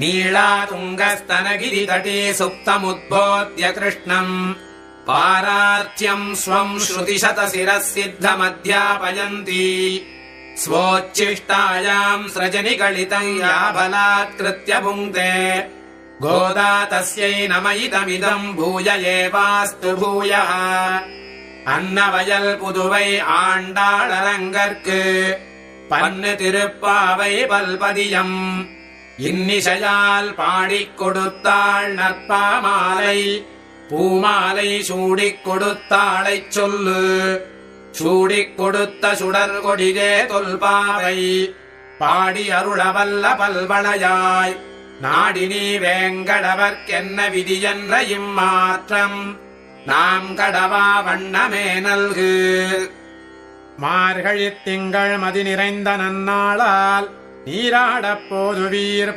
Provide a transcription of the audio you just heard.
नीलातुङ्गस्तनगिरितटे सुप्तमुद्बोध्य कृष्णम् पारार्च्यम् स्वम् श्रुतिशतशिरः सिद्धमध्यापयन्ती स्वोच्छिष्टायाम् स्रजनिगलितम् या बलात्कृत्य भुङ्क्ते गोदा तस्यै नम इदमिदम् भूय एवास्तु भूयः அன்னவயல் புதுவை ஆண்டாளரங்கற்கு பன்னு திருப்பாவை பல்பதியம் இன்னிசையால் பாடிக் கொடுத்தாள் நற்பாமாலை. பூமாலை சூடிக் கொடுத்தாளைச் சொல்லு. சூடிக் கொடுத்த சுடர் கொடிதே தொல்பாவை. பாடி அருளவல்ல பல்வளையாய். நாடினி வேங்கடவர்க்கென்ன விதியென்ற இம்மாற்றம். நாம் கடவா வண்ணமே நல்கு. மார்கழித் திங்கள் மதி நிறைந்த நன்னாளால் நீராடப் போதுவீர்